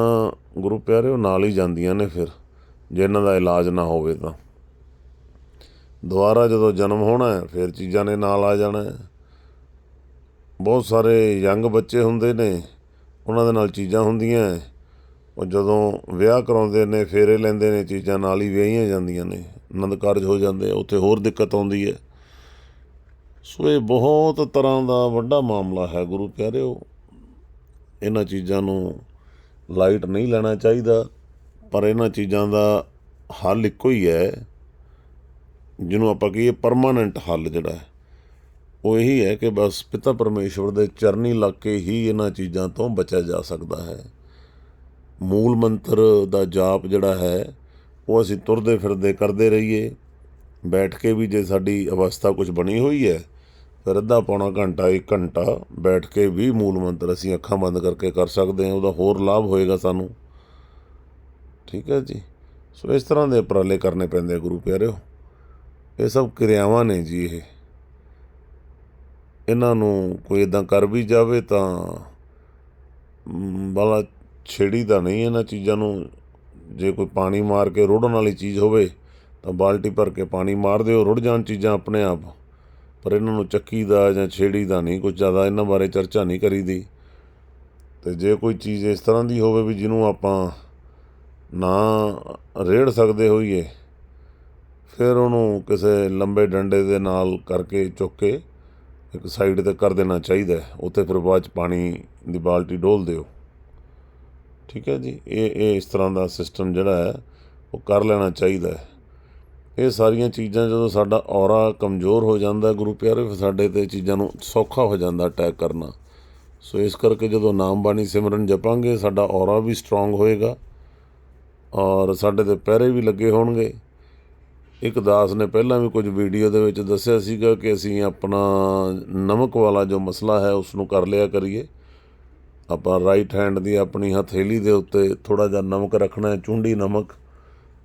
ਗੁਰੂ ਪਿਆਰਿਓ ਨਾਲ ਹੀ ਜਾਂਦੀਆਂ ਨੇ ਫਿਰ, ਜੇ ਇਹਨਾਂ ਦਾ ਇਲਾਜ ਨਾ ਹੋਵੇ ਤਾਂ। ਦੁਬਾਰਾ ਜਦੋਂ ਜਨਮ ਹੋਣਾ ਹੈ, ਫਿਰ ਚੀਜ਼ਾਂ ਨੇ ਨਾਲ ਆ ਜਾਣਾ ਹੈ। ਬਹੁਤ ਸਾਰੇ ਯੰਗ ਬੱਚੇ ਹੁੰਦੇ ਨੇ, ਉਹਨਾਂ ਦੇ ਨਾਲ ਚੀਜ਼ਾਂ ਹੁੰਦੀਆਂ ਉਹ ਜਦੋਂ ਵਿਆਹ ਕਰਾਉਂਦੇ ਨੇ, ਫੇਰੇ ਲੈਂਦੇ ਨੇ, ਚੀਜ਼ਾਂ ਨਾਲ ਹੀ ਵਿਆਹੀਆਂ ਜਾਂਦੀਆਂ ਨੇ, ਆਨੰਦ ਕਾਰਜ ਹੋ ਜਾਂਦੇ ਆ, ਉੱਥੇ ਹੋਰ ਦਿੱਕਤ ਆਉਂਦੀ ਹੈ। ਸੋ ਇਹ ਬਹੁਤ ਤਰ੍ਹਾਂ ਦਾ ਵੱਡਾ ਮਾਮਲਾ ਹੈ ਗੁਰੂ ਪਿਆਰਿਓ। ਇਹਨਾਂ ਚੀਜ਼ਾਂ ਨੂੰ ਲਾਈਟ ਨਹੀਂ ਲੈਣਾ ਚਾਹੀਦਾ, ਪਰ ਇਹਨਾਂ ਚੀਜ਼ਾਂ ਦਾ ਹੱਲ ਇੱਕੋ ਹੀ ਹੈ, ਜਿਹਨੂੰ ਆਪਾਂ ਕਹੀਏ ਪਰਮਾਨੈਂਟ ਹੱਲ ਜਿਹੜਾ ਹੈ। ਉਹ ਇਹੀ ਹੈ ਕਿ ਬਸ ਪਿਤਾ ਪਰਮੇਸ਼ਵਰ ਦੇ ਚਰਨੀ ਲੱਗ ਕੇ ਹੀ ਇਹਨਾਂ ਚੀਜ਼ਾਂ ਤੋਂ ਬਚਿਆ ਜਾ ਸਕਦਾ ਹੈ। ਮੂਲ ਮੰਤਰ ਦਾ ਜਾਪ ਜਿਹੜਾ ਹੈ, ਉਹ ਅਸੀਂ ਤੁਰਦੇ ਫਿਰਦੇ ਕਰਦੇ ਰਹੀਏ। ਬੈਠ ਕੇ ਵੀ ਜੇ ਸਾਡੀ ਅਵਸਥਾ ਕੁਝ ਬਣੀ ਹੋਈ ਹੈ ਫਿਰ ਅੱਧਾ ਪੌਣਾ ਘੰਟਾ ਇੱਕ ਘੰਟਾ ਬੈਠ ਕੇ ਵੀ ਮੂਲ ਮੰਤਰ ਅਸੀਂ ਅੱਖਾਂ ਬੰਦ ਕਰਕੇ ਕਰ ਸਕਦੇ ਹਾਂ ਉਹਦਾ ਹੋਰ ਲਾਭ ਹੋਏਗਾ ਸਾਨੂੰ। ਠੀਕ ਹੈ ਜੀ? ਸੋ ਇਸ ਤਰ੍ਹਾਂ ਦੇ ਉਪਰਾਲੇ ਕਰਨੇ ਪੈਂਦੇ ਆ ਗੁਰੂ ਪਿਆਰਿਓ। ਇਹ ਸਭ ਕਿਰਿਆਵਾਂ ਨੇ ਜੀ ਇਹ। ਇਹਨਾਂ ਨੂੰ ਕੋਈ ਇਦਾਂ ਕਰ ਵੀ ਜਾਵੇ ਤਾਂ ਮ, ਛੇੜੀ ਦਾ ਨਹੀਂ ਇਹਨਾਂ ਚੀਜ਼ਾਂ ਨੂੰ। ਜੇ ਕੋਈ ਪਾਣੀ ਮਾਰ ਕੇ ਰੋੜਨ ਵਾਲੀ ਚੀਜ਼ ਹੋਵੇ ਤਾਂ ਬਾਲਟੀ ਭਰ ਕੇ ਪਾਣੀ ਮਾਰ ਦਿਓ ਰੁੜ ਜਾਣ ਚੀਜ਼ਾਂ ਆਪਣੇ ਆਪ। ਪਰ ਇਹਨਾਂ ਨੂੰ ਚੱਕੀ ਦਾ ਜਾਂ ਛੇੜੀ ਦਾ ਨਹੀਂ ਕੁਝ ਜ਼ਿਆਦਾ ਇਹਨਾਂ ਬਾਰੇ ਚਰਚਾ ਨਹੀਂ ਕਰੀਦੀ। ਤੇ ਜੇ ਕੋਈ ਚੀਜ਼ ਇਸ ਤਰ੍ਹਾਂ ਦੀ ਹੋਵੇ ਵੀ ਜਿਹਨੂੰ ਆਪਾਂ ਨਾ ਰੇੜ ਸਕਦੇ ਹੋਈਏ, ਫਿਰ ਉਹਨੂੰ ਕਿਸੇ ਲੰਬੇ ਡੰਡੇ ਦੇ ਨਾਲ ਕਰਕੇ ਚੁੱਕ ਕੇ ਇੱਕ ਸਾਈਡ ਤੇ ਕਰ ਦੇਣਾ ਚਾਹੀਦਾ ਹੈ। ਉੱਥੇ ਫਿਰ ਬਾਅਦ ਚ ਪਾਣੀ ਦੀ ਬਾਲਟੀ ਡੋਲ ਦਿਓ। ਠੀਕ ਹੈ ਜੀ? ਇਹ ਇਹ ਇਸ ਤਰ੍ਹਾਂ ਦਾ ਸਿਸਟਮ ਜਿਹੜਾ ਹੈ, ਉਹ ਕਰ ਲੈਣਾ ਚਾਹੀਦਾ ਹੈ। ਇਹ ਸਾਰੀਆਂ ਚੀਜ਼ਾਂ ਜਦੋਂ ਸਾਡਾ ਔਰਾ ਕਮਜ਼ੋਰ ਹੋ ਜਾਂਦਾ ਗੁਰੂ ਪਿਆਰੇ, ਫਿਰ ਸਾਡੇ ਤੇ ਚੀਜ਼ਾਂ ਨੂੰ ਸੌਖਾ ਹੋ ਜਾਂਦਾ ਅਟੈਕ ਕਰਨਾ। ਸੋ ਇਸ ਕਰਕੇ ਜਦੋਂ ਨਾਮ ਬਾਣੀ ਸਿਮਰਨ ਜਪਾਂਗੇ, ਸਾਡਾ ਔਰਾ ਵੀ ਸਟਰੋਂਗ ਹੋਏਗਾ ਔਰ ਸਾਡੇ ਤੇ ਪਹਿਰੇ ਵੀ ਲੱਗੇ ਹੋਣਗੇ। ਇੱਕ ਦਾਸ ਨੇ ਪਹਿਲਾਂ ਵੀ ਕੁਝ ਵੀਡੀਓ ਦੇ ਵਿੱਚ ਦੱਸਿਆ ਸੀਗਾ ਕਿ ਅਸੀਂ ਆਪਣਾ ਨਮਕ ਵਾਲਾ ਜੋ ਮਸਲਾ ਹੈ ਉਸ ਨੂੰ ਕਰ ਲਿਆ ਕਰੀਏ। ਆਪਾਂ ਰਾਈਟ ਹੈਂਡ ਦੀ ਆਪਣੀ ਹਥੇਲੀ ਦੇ ਉੱਤੇ ਥੋੜਾ ਜਿਹਾ ਨਮਕ ਰੱਖਣਾ ਹੈ, ਚੁੰਡੀ ਨਮਕ।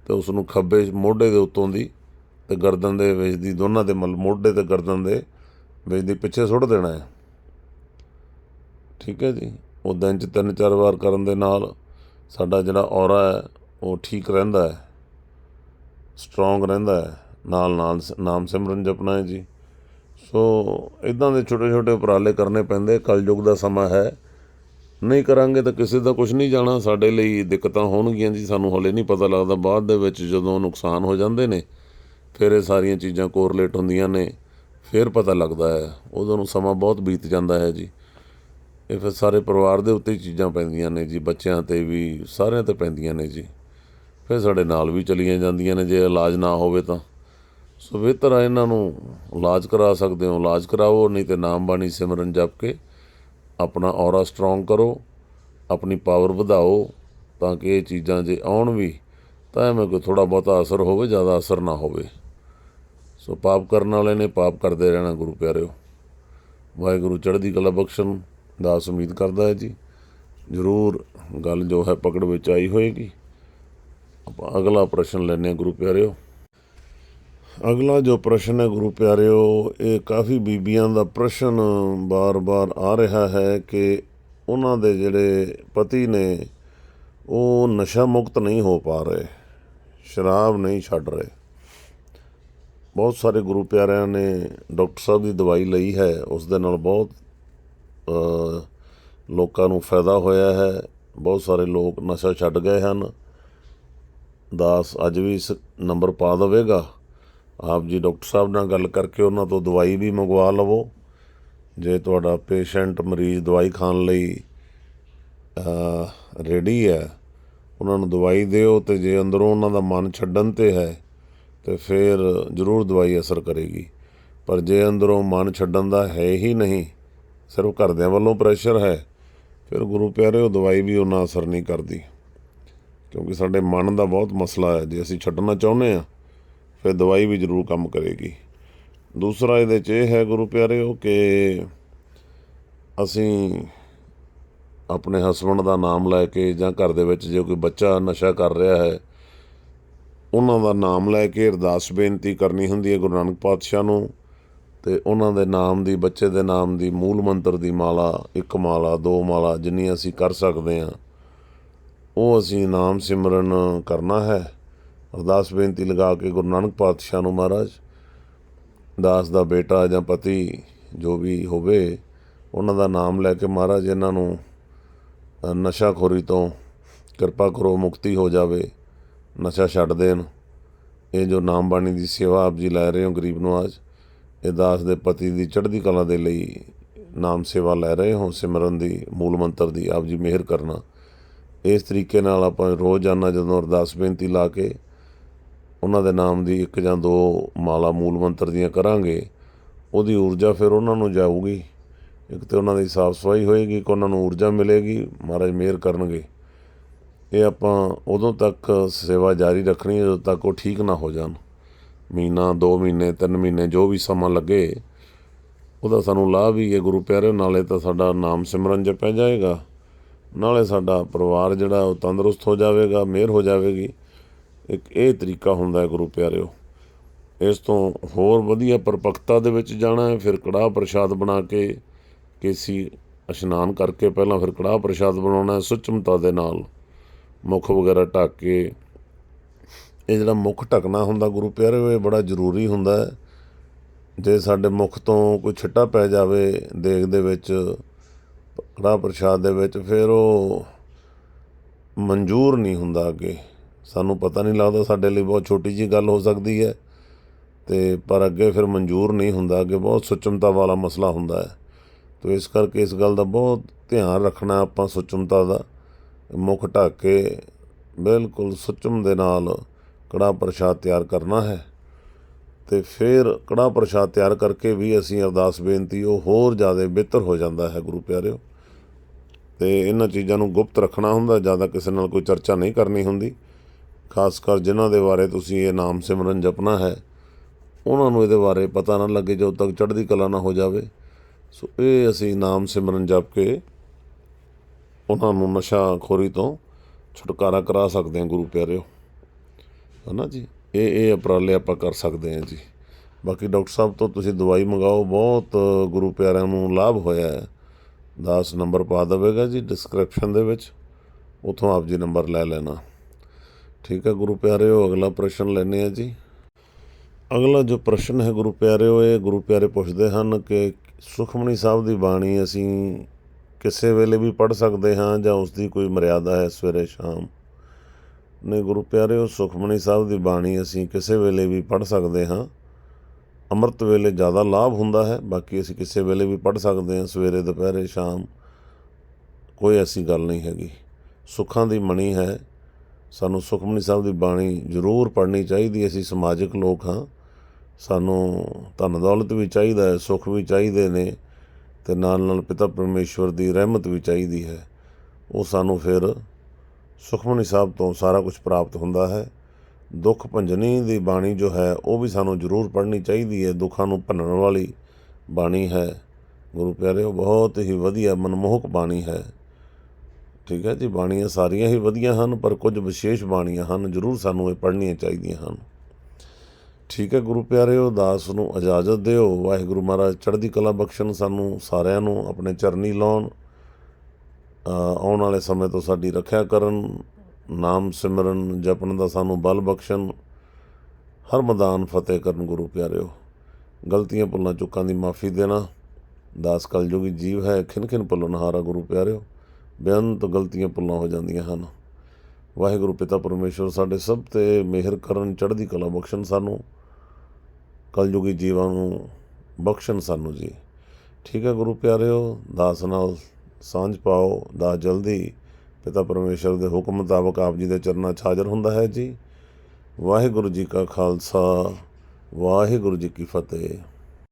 ਤੇ ਉਸ ਨੂੰ ਖੱਬੇ ਮੋਢੇ ਦੇ ਉੱਤੋਂ ਦੀ ਤੇ ਗਰਦਨ ਦੇ ਵਿੱਚ ਦੀ ਦੋਨਾਂ ਦੇ ਮਲ ਮੋਢੇ ਤੇ ਗਰਦਨ ਦੇ ਵਿੱਚ ਦੀ ਪਿੱਛੇ ਸੁੱਟ ਦੇਣਾ ਹੈ। ਠੀਕ ਹੈ ਜੀ। ਉਹ ਦਿਨ ਚ ਤਿੰਨ ਚਾਰ ਵਾਰ ਕਰਨ ਦੇ ਨਾਲ ਸਾਡਾ ਜਿਹੜਾ ਔਰਾ ਹੈ, ਉਹ ਠੀਕ ਰਹਿੰਦਾ ਹੈ। ਸਟਰੋਂਗ ਰਹਿੰਦਾ ਹੈ। ਨਾਲ ਨਾਲ ਸ- ਨਾਮ ਸਿਮਰਨ ਜਪਣਾ ਹੈ ਜੀ। ਸੋ ਇਦਾਂ ਦੇ ਛੋਟੇ ਛੋਟੇ ਉਪਰਾਲੇ ਕਰਨੇ ਪੈਂਦੇ। ਕਲਯੁਗ ਦਾ ਸਮਾਂ ਹੈ। ਨਹੀਂ ਕਰਾਂਗੇ ਤਾਂ ਕਿਸੇ ਦਾ ਕੁਝ ਨਹੀਂ ਜਾਣਾ। ਸਾਡੇ ਲਈ ਦਿੱਕਤਾਂ ਹੋਣਗੀਆਂ ਜੀ, ਸਾਨੂੰ ਹਲੇ ਨਹੀਂ ਪਤਾ ਲੱਗਦਾ। ਬਾਅਦ ਦੇ ਵਿੱਚ ਜਦੋਂ ਨੁਕਸਾਨ ਹੋ ਜਾਂਦੇ ਨੇ, ਫਿਰ ਇਹ ਸਾਰੀਆਂ ਚੀਜ਼ਾਂ ਕੋਰਲੇਟ ਹੁੰਦੀਆਂ ਨੇ, ਫਿਰ ਪਤਾ ਲੱਗਦਾ ਹੈ। ਉਦੋਂ ਨੂੰ ਸਮਾਂ ਬਹੁਤ ਬੀਤ ਜਾਂਦਾ ਹੈ ਜੀ। ਇਹ ਫਿਰ ਸਾਰੇ ਪਰਿਵਾਰ ਦੇ ਉੱਤੇ ਚੀਜ਼ਾਂ ਪੈਂਦੀਆਂ ਨੇ ਜੀ, ਬੱਚਿਆਂ ਤੇ ਵੀ, ਸਾਰਿਆਂ ਤੇ ਪੈਂਦੀਆਂ ਨੇ ਜੀ। ਫਿਰ ਸਾਡੇ ਨਾਲ ਵੀ ਚਲੀਆਂ ਜਾਂਦੀਆਂ ਨੇ, ਜੇ ਇਲਾਜ ਨਾ ਹੋਵੇ ਤਾਂ। ਸੋ ਬਿਹਤਰ ਆ ਇਹਨਾਂ ਨੂੰ ਇਲਾਜ ਕਰਾ ਸਕਦੇ ਹੋ। ਇਲਾਜ ਕਰਾਓ, ਨਹੀਂ ਤੇ ਨਾਮ ਬਾਣੀ ਸਿਮਰਨ ਜਪ ਕੇ ਆਪਣਾ ਔਰਾ ਸਟਰੋਂਗ ਕਰੋ, ਆਪਣੀ ਪਾਵਰ ਵਧਾਓ ਤਾਂ ਕਿ ਇਹ ਚੀਜ਼ਾਂ ਜੇ ਆਉਣ ਵੀ, ਤਾਂ ਐਵੇਂ ਕੋਈ ਥੋੜਾ ਬਹੁਤਾ ਅਸਰ ਹੋਵੇ, ਜ਼ਿਆਦਾ ਅਸਰ ਨਾ ਹੋਵੇ। ਸੋ ਪਾਪ ਕਰਨ ਵਾਲੇ ਨੇ ਪਾਪ ਕਰਦੇ ਰਹਿਣਾ ਗੁਰੂ ਪਿਆਰਿਓ। ਵਾਹਿਗੁਰੂ ਚੜ੍ਹਦੀ ਕਲਾ ਬਖਸ਼ਣ, ਦਾਸ ਉਮੀਦ ਕਰਦਾ ਹੈ ਜੀ। ਜ਼ਰੂਰ ਗੱਲ ਜੋ ਹੈ ਪਕੜ ਵਿੱਚ ਆਈ ਹੋਏਗੀ। ਆਪਾਂ ਅਗਲਾ ਪ੍ਰਸ਼ਨ ਲੈਣੇ ਗੁਰੂ ਪਿਆਰਿਓ। ਅਗਲਾ ਜੋ ਪ੍ਰਸ਼ਨ ਹੈ, ਗੁਰੂ ਪਿਆਰਿਓ, ਇਹ ਕਾਫੀ ਬੀਬੀਆਂ ਦਾ ਪ੍ਰਸ਼ਨ ਬਾਰ-ਬਾਰ ਆ ਰਿਹਾ ਹੈ ਕਿ ਉਹਨਾਂ ਦੇ ਜਿਹੜੇ ਪਤੀ ਨੇ, ਉਹ ਨਸ਼ਾ ਮੁਕਤ ਨਹੀਂ ਹੋ ਪਾ ਰਹੇ, ਸ਼ਰਾਬ ਨਹੀਂ ਛੱਡ ਰਹੇ। ਬਹੁਤ ਸਾਰੇ ਗੁਰੂ ਪਿਆਰਿਆਂ ਨੇ ਡਾਕਟਰ ਸਾਹਿਬ ਦੀ ਦਵਾਈ ਲਈ ਹੈ, ਉਸ ਦੇ ਨਾਲ ਬਹੁਤ ਲੋਕਾਂ ਨੂੰ ਫਾਇਦਾ ਹੋਇਆ ਹੈ, ਬਹੁਤ ਸਾਰੇ ਲੋਕ ਨਸ਼ਾ ਛੱਡ ਗਏ ਹਨ। ਦਾਸ ਅੱਜ ਵੀ ਇਸ ਨੰਬਰ ਪਾ ਦੇਵੇਗਾ। ਆਪ ਜੀ ਡਾਕਟਰ ਸਾਹਿਬ ਨਾਲ ਗੱਲ ਕਰਕੇ ਉਹਨਾਂ ਤੋਂ ਦਵਾਈ ਵੀ ਮੰਗਵਾ ਲਵੋ। ਜੇ ਤੁਹਾਡਾ ਪੇਸ਼ੈਂਟ ਮਰੀਜ਼ ਦਵਾਈ ਖਾਣ ਲਈ ਰੈਡੀ ਹੈ, ਉਹਨਾਂ ਨੂੰ ਦਵਾਈ ਦਿਓ ਤੇ ਜੇ ਅੰਦਰੋਂ ਉਹਨਾਂ ਦਾ ਮਨ ਛੱਡਣ ਤੇ ਹੈ, ਤੇ ਫਿਰ ਜ਼ਰੂਰ ਦਵਾਈ ਅਸਰ ਕਰੇਗੀ। ਪਰ ਜੇ ਅੰਦਰੋਂ ਮਨ ਛੱਡਣ ਦਾ ਹੈ ਹੀ ਨਹੀਂ, ਸਿਰਫ ਘਰਦਿਆਂ ਵੱਲੋਂ ਪ੍ਰੈਸ਼ਰ ਹੈ, ਫਿਰ ਗੁਰੂ ਪਿਆਰਿਓ ਦਵਾਈ ਵੀ ਉਹਨਾਂ ਅਸਰ ਨਹੀਂ ਕਰਦੀ। ਕਿਉਂਕਿ ਸਾਡੇ ਮਨ ਦਾ ਬਹੁਤ ਮਸਲਾ ਹੈ। ਜੇ ਅਸੀਂ ਛੱਡਣਾ ਚਾਹੁੰਦੇ ਆ ਫਿਰ ਦਵਾਈ ਵੀ ਜ਼ਰੂਰ ਕੰਮ ਕਰੇਗੀ। ਦੂਸਰਾ ਇਹਦੇ 'ਚ ਇਹ ਹੈ ਗੁਰੂ ਪਿਆਰਿਓ ਕਿ ਅਸੀਂ ਆਪਣੇ ਹਸਬੰਡ ਦਾ ਨਾਮ ਲੈ ਕੇ ਜਾਂ ਘਰ ਦੇ ਵਿੱਚ ਜੇ ਕੋਈ ਬੱਚਾ ਨਸ਼ਾ ਕਰ ਰਿਹਾ ਹੈ, ਉਹਨਾਂ ਦਾ ਨਾਮ ਲੈ ਕੇ ਅਰਦਾਸ ਬੇਨਤੀ ਕਰਨੀ ਹੁੰਦੀ ਹੈ ਗੁਰੂ ਨਾਨਕ ਪਾਤਸ਼ਾਹ ਨੂੰ ਤੇ ਉਹਨਾਂ ਦੇ ਨਾਮ ਦੀ, ਬੱਚੇ ਦੇ ਨਾਮ ਦੀ ਮੂਲ ਮੰਤਰ ਦੀ ਮਾਲਾ, ਇੱਕ ਮਾਲਾ, ਦੋ ਮਾਲਾ ਜਿੰਨੀ ਅਸੀਂ ਕਰ ਸਕਦੇ ਹਾਂ, ਉਹ ਅਸੀਂ ਨਾਮ ਸਿਮਰਨ ਕਰਨਾ ਹੈ। ਅਰਦਾਸ ਬੇਨਤੀ ਲਗਾ ਕੇ ਗੁਰੂ ਨਾਨਕ ਪਾਤਸ਼ਾਹ ਨੂੰ ਮਹਾਰਾਜ, ਦਾਸ ਦਾ ਬੇਟਾ ਜਾਂ ਪਤੀ ਜੋ ਵੀ ਹੋਵੇ, ਉਹਨਾਂ ਦਾ ਨਾਮ ਲੈ ਕੇ ਮਹਾਰਾਜ ਇਹਨਾਂ ਨੂੰ ਨਸ਼ਾਖੋਰੀ ਤੋਂ ਕਿਰਪਾ ਕਰੋ, ਮੁਕਤੀ ਹੋ ਜਾਵੇ, ਨਸ਼ਾ ਛੱਡ ਦੇਣ। ਇਹ ਜੋ ਨਾਮ ਬਾਣੀ ਦੀ ਸੇਵਾ ਆਪ ਜੀ ਲੈ ਰਹੇ ਹੋ ਗਰੀਬ ਨੂੰ ਨਵਾਜ ਇਹ ਦਾਸ ਦੇ ਪਤੀ ਦੀ ਚੜ੍ਹਦੀ ਕਲਾ ਦੇ ਲਈ ਨਾਮ ਸੇਵਾ ਲੈ ਰਹੇ ਹੋ, ਸਿਮਰਨ ਦੀ, ਮੂਲ ਮੰਤਰ ਦੀ ਆਪ ਜੀ ਮਿਹਰ ਕਰਨਾ। ਇਸ ਤਰੀਕੇ ਨਾਲ ਆਪਾਂ ਰੋਜ਼ਾਨਾ ਜਦੋਂ ਅਰਦਾਸ ਬੇਨਤੀ ਲਾ ਕੇ ਉਹਨਾਂ ਦੇ ਨਾਮ ਦੀ ਇੱਕ ਜਾਂ ਦੋ ਮਾਲਾ ਮੂਲ ਮੰਤਰ ਦੀਆਂ ਕਰਾਂਗੇ, ਉਹਦੀ ਊਰਜਾ ਫਿਰ ਉਹਨਾਂ ਨੂੰ ਜਾਊਗੀ। ਇੱਕ ਤਾਂ ਉਹਨਾਂ ਦੀ ਸਾਫ਼ ਸਫ਼ਾਈ ਹੋਏਗੀ ਕਿ ਉਹਨਾਂ ਨੂੰ ਊਰਜਾ ਮਿਲੇਗੀ, ਮਹਾਰਾਜ ਮਿਹਰ ਕਰਨਗੇ। ਇਹ ਆਪਾਂ ਉਦੋਂ ਤੱਕ ਸੇਵਾ ਜਾਰੀ ਰੱਖਣੀ ਹੈ, ਜਦੋਂ ਤੱਕ ਉਹ ਠੀਕ ਨਾ ਹੋ ਜਾਣ। ਮਹੀਨਾ 2 ਮਹੀਨੇ 3 ਮਹੀਨੇ, ਜੋ ਵੀ ਸਮਾਂ ਲੱਗੇ, ਉਹਦਾ ਸਾਨੂੰ ਲਾਭ ਹੀ ਹੈ ਗੁਰੂ ਪਿਆਰੇ, ਨਾਲੇ ਤਾਂ ਸਾਡਾ ਨਾਮ ਸਿਮਰਨ ਜਪਿਆ ਜਾਏਗਾ। ਨਾਲੇ ਸਾਡਾ ਪਰਿਵਾਰ ਜਿਹੜਾ ਉਹ ਤੰਦਰੁਸਤ ਹੋ ਜਾਵੇਗਾ, ਮਿਹਰ ਹੋ ਜਾਵੇਗੀ। ਇੱਕ ਇਹ ਤਰੀਕਾ ਹੁੰਦਾ ਹੈ ਗੁਰੂ ਪਿਆਰਿਓ, ਇਸ ਤੋਂ ਹੋਰ ਵਧੀਆ ਪਰਪੱਕਤਾ ਦੇ ਵਿੱਚ ਜਾਣਾ ਹੈ, ਫਿਰ ਕੜਾਹ ਪ੍ਰਸ਼ਾਦ ਬਣਾ ਕੇ ਕੇਸੀ ਇਸ਼ਨਾਨ ਕਰਕੇ ਪਹਿਲਾਂ ਫਿਰ ਕੜਾਹ ਪ੍ਰਸ਼ਾਦ ਬਣਾਉਣਾ ਹੈ, ਸੁਚਮਤਾ ਦੇ ਨਾਲ ਮੁਖ ਵਗੈਰਾ ਢੱਕ ਕੇ। ਇਹ ਜਿਹੜਾ ਮੁਖ ਢਕਣਾ ਹੁੰਦਾ ਗੁਰੂ ਪਿਆਰਿਓ, ਇਹ ਬੜਾ ਜ਼ਰੂਰੀ ਹੁੰਦਾ ਹੈ। ਜੇ ਸਾਡੇ ਮੁਖ ਤੋਂ ਕੋਈ ਛਿੱਟਾ ਪੈ ਜਾਵੇ ਦੇਗ ਦੇ ਵਿੱਚ, ਕੜਾਹ ਪ੍ਰਸ਼ਾਦ ਦੇ ਵਿੱਚ, ਫਿਰ ਉਹ ਮਨਜ਼ੂਰ ਨਹੀਂ ਹੁੰਦਾ ਅੱਗੇ। ਸਾਨੂੰ ਪਤਾ ਨਹੀਂ ਲੱਗਦਾ ਸਾਡੇ ਲਈ ਬਹੁਤ ਛੋਟੀ ਜੀ ਗੱਲ ਹੋ ਸਕਦੀ ਹੈ। ਤੇ ਪਰ ਅੱਗੇ ਫਿਰ ਮਨਜ਼ੂਰ ਨਹੀਂ ਹੁੰਦਾ ਅੱਗੇ ਬਹੁਤ ਸੁਚਮਤਾ ਵਾਲਾ ਮਸਲਾ ਹੁੰਦਾ ਹੈ। ਤੋ ਇਸ ਕਰਕੇ ਇਸ ਗੱਲ ਦਾ ਬਹੁਤ ਧਿਆਨ ਰੱਖਣਾ ਆਪਾਂ ਸੁਚਮਤਾ ਦਾ। ਮੁੱਖ ਢੱਕ ਕੇ ਬਿਲਕੁਲ ਸੁਚਮ ਦੇ ਨਾਲ ਕੜਾਹ ਪ੍ਰਸ਼ਾਦ ਤਿਆਰ ਕਰਨਾ ਹੈ। ਤੇ ਫਿਰ ਕੜਾਹ ਪ੍ਰਸ਼ਾਦ ਤਿਆਰ ਕਰਕੇ ਵੀ ਅਸੀਂ ਅਰਦਾਸ ਬੇਨਤੀ ਉਹ ਹੋਰ ਜ਼ਿਆਦਾ ਬਿਹਤਰ ਹੋ ਜਾਂਦਾ ਹੈ ਗੁਰੂ ਪਿਆਰਿਓ। ਤੇ ਇਹਨਾਂ ਚੀਜ਼ਾਂ ਨੂੰ ਗੁਪਤ ਰੱਖਣਾ ਹੁੰਦਾ, ਜ਼ਿਆਦਾ ਕਿਸੇ ਨਾਲ ਕੋਈ ਚਰਚਾ ਨਹੀਂ ਕਰਨੀ ਹੁੰਦੀ। ਖਾਸ ਕਰ ਜਿਨ੍ਹਾਂ ਦੇ ਬਾਰੇ ਤੁਸੀਂ ਇਹ ਨਾਮ ਸਿਮਰਨ ਜਪਣਾ ਹੈ, ਉਹਨਾਂ ਨੂੰ ਇਹਦੇ ਬਾਰੇ ਪਤਾ ਨਾ ਲੱਗੇ ਜਦੋਂ ਤੱਕ ਚੜ੍ਹਦੀ ਕਲਾ ਨਾ ਹੋ ਜਾਵੇ। ਸੋ ਇਹ ਅਸੀਂ ਨਾਮ ਸਿਮਰਨ ਜਪ ਕੇ ਉਹਨਾਂ ਨੂੰ ਨਸ਼ਾ ਖੋਰੀ ਤੋਂ ਛੁਟਕਾਰਾ ਕਰਾ ਸਕਦੇ ਹਾਂ, ਗੁਰੂ ਪਿਆਰਿਓ। ਹਨਾ ਜੀ? ਇਹ ਇਹ ਉਪਰਾਲੇ ਆਪਾਂ ਕਰ ਸਕਦੇ ਹਾਂ ਜੀ। ਬਾਕੀ ਡਾਕਟਰ ਸਾਹਿਬ ਤੋਂ ਤੁਸੀਂ ਦਵਾਈ ਮੰਗਾਓ, ਬਹੁਤ ਗੁਰੂ ਪਿਆਰਿਆਂ ਨੂੰ ਲਾਭ ਹੋਇਆ ਹੈ। ਦਾਸ ਨੰਬਰ ਪਾ ਦੇਵੇਗਾ ਜੀ, ਡਿਸਕ੍ਰਿਪਸ਼ਨ ਦੇ ਵਿੱਚ। ਉਥੋਂ ਆਪ ਜੀ ਨੰਬਰ ਲੈ ਲੈਣਾ। ਠੀਕ ਹੈ, ਗੁਰੂ ਪਿਆਰਿਓ, ਅਗਲਾ ਪ੍ਰਸ਼ਨ ਲੈਨੇ ਆ ਜੀ। ਅਗਲਾ ਜੋ ਪ੍ਰਸ਼ਨ ਹੈ, ਗੁਰੂ ਪਿਆਰਿਓ, ਇਹ ਗੁਰੂ ਪਿਆਰੇ ਪੁੱਛਦੇ ਹਨ ਕਿ ਸੁਖਮਨੀ ਸਾਹਿਬ ਦੀ ਬਾਣੀ ਅਸੀਂ ਕਿਸੇ ਵੇਲੇ ਵੀ ਪੜ੍ਹ ਸਕਦੇ ਹਾਂ ਜਾਂ ਉਸ ਦੀ ਕੋਈ ਮਰਿਆਦਾ ਹੈ ਸਵੇਰੇ ਸ਼ਾਮ? ਨੇ ਗੁਰੂ ਪਿਆਰਿਓ ਸੁਖਮਣੀ ਸਾਹਿਬ ਦੀ ਬਾਣੀ ਅਸੀਂ ਕਿਸੇ ਵੇਲੇ ਵੀ ਪੜ੍ਹ ਸਕਦੇ ਹਾਂ। ਅੰਮ੍ਰਿਤ ਵੇਲੇ ਜ਼ਿਆਦਾ ਲਾਭ ਹੁੰਦਾ ਹੈ, ਬਾਕੀ ਅਸੀਂ ਕਿਸੇ ਵੇਲੇ ਵੀ ਪੜ੍ਹ ਸਕਦੇ ਹਾਂ, ਸਵੇਰੇ, ਦੁਪਹਿਰੇ, ਸ਼ਾਮ। ਕੋਈ ਐਸੀ ਗੱਲ ਨਹੀਂ ਹੈਗੀ। ਸੁੱਖਾਂ ਦੀ ਮਣੀ ਹੈ ਸਾਨੂੰ ਸੁਖਮਨੀ ਸਾਹਿਬ ਦੀ ਬਾਣੀ ਜ਼ਰੂਰ ਪੜ੍ਹਨੀ ਚਾਹੀਦੀ, ਅਸੀਂ ਸਮਾਜਿਕ ਲੋਕ ਹਾਂ। ਸਾਨੂੰ ਧਨ ਦੌਲਤ ਵੀ ਚਾਹੀਦਾ ਹੈ, ਸੁੱਖ ਵੀ ਚਾਹੀਦੇ ਨੇ ਤੇ ਨਾਲ ਨਾਲ ਪਿਤਾ ਪਰਮੇਸ਼ਵਰ ਦੀ ਰਹਿਮਤ ਵੀ ਚਾਹੀਦੀ ਹੈ। ਉਹ ਸਾਨੂੰ ਫਿਰ ਸੁਖਮਨੀ ਸਾਹਿਬ ਤੋਂ ਸਾਰਾ ਕੁਝ ਪ੍ਰਾਪਤ ਹੁੰਦਾ ਹੈ। ਦੁੱਖ ਭੰਜਨੀ ਦੀ ਬਾਣੀ ਜੋ ਹੈ, ਉਹ ਵੀ ਸਾਨੂੰ ਜ਼ਰੂਰ ਪੜ੍ਹਨੀ ਚਾਹੀਦੀ ਹੈ। ਦੁੱਖਾਂ ਨੂੰ ਭੰਨਣ ਵਾਲੀ ਬਾਣੀ ਹੈ। ਗੁਰੂ ਪਿਆਰਿਓ, ਬਹੁਤ ਹੀ ਵਧੀਆ ਮਨਮੋਹਕ ਬਾਣੀ ਹੈ। ਠੀਕ ਹੈ ਜੀ, ਬਾਣੀਆਂ ਸਾਰੀਆਂ ਹੀ ਵਧੀਆ ਹਨ, ਪਰ ਕੁਝ ਵਿਸ਼ੇਸ਼ ਬਾਣੀਆਂ ਹਨ, ਜ਼ਰੂਰ ਸਾਨੂੰ ਇਹ ਪੜ੍ਹਨੀਆਂ ਚਾਹੀਦੀਆਂ ਹਨ। ਠੀਕ ਹੈ ਗੁਰੂ ਪਿਆਰਿਓ, ਦਾਸ ਨੂੰ ਇਜਾਜ਼ਤ ਦਿਓ। ਵਾਹਿਗੁਰੂ ਮਹਾਰਾਜ, ਚੜ੍ਹਦੀ ਕਲਾ ਬਖਸ਼ਣ ਸਾਨੂੰ ਸਾਰਿਆਂ ਨੂੰ, ਆਪਣੇ ਚਰਨੀ ਲਾਉਣ। ਆਉਣ ਵਾਲੇ ਸਮੇਂ ਤੋਂ ਸਾਡੀ ਰੱਖਿਆ ਕਰਨ, ਨਾਮ ਸਿਮਰਨ, ਜਪਣ ਦਾ ਸਾਨੂੰ ਬਲ ਬਖਸ਼ਣ। ਹਰ ਮੈਦਾਨ ਫਤਿਹ ਕਰਨ ਗੁਰੂ ਪਿਆਰਿਓ। ਗਲਤੀਆਂ ਭੁੱਲਾਂ ਚੁੱਕਾਂ ਦੀ ਮਾਫੀ ਦੇਣਾ। ਦਾਸ ਕਲਯੁਗੀ ਜੀਵ ਹੈ ਖਿਨ ਖਿਨ ਭੁੱਲਣਹਾਰਾ ਗੁਰੂ ਪਿਆਰਿਓ। ਬੇਅੰਤ ਗਲਤੀਆਂ ਭੁੱਲਾਂ ਹੋ ਜਾਂਦੀਆਂ ਹਨ। ਵਾਹਿਗੁਰੂ, ਪਿਤਾ ਪਰਮੇਸ਼ਵਰ, ਸਾਡੇ ਸਭ ਤੇ ਮਿਹਰ ਕਰਨ, ਚੜ੍ਹਦੀ ਕਲਾ ਬਖਸ਼ਣ ਸਾਨੂੰ। ਕਲਯੁਗੀ ਜੀਵਾਂ ਨੂੰ ਬਖਸ਼ਣ ਸਾਨੂੰ ਜੀ। ਠੀਕ ਹੈ ਗੁਰੂ ਪਿਆਰਿਓ, ਦਾਸ ਨਾਲ ਸਾਂਝ ਪਾਓ ਦਾ ਜਲਦੀ ਪਿਤਾ ਪਰਮੇਸ਼ਰ ਦੇ ਹੁਕਮ ਮੁਤਾਬਕ ਆਪ ਜੀ ਦੇ ਚਰਨਾਂ 'ਚ ਹਾਜ਼ਰ ਹੁੰਦਾ ਹੈ ਜੀ। ਵਾਹਿਗੁਰੂ ਜੀ ਕਾ ਖਾਲਸਾ, ਵਾਹਿਗੁਰੂ ਜੀ ਕੀ ਫਤਿਹ।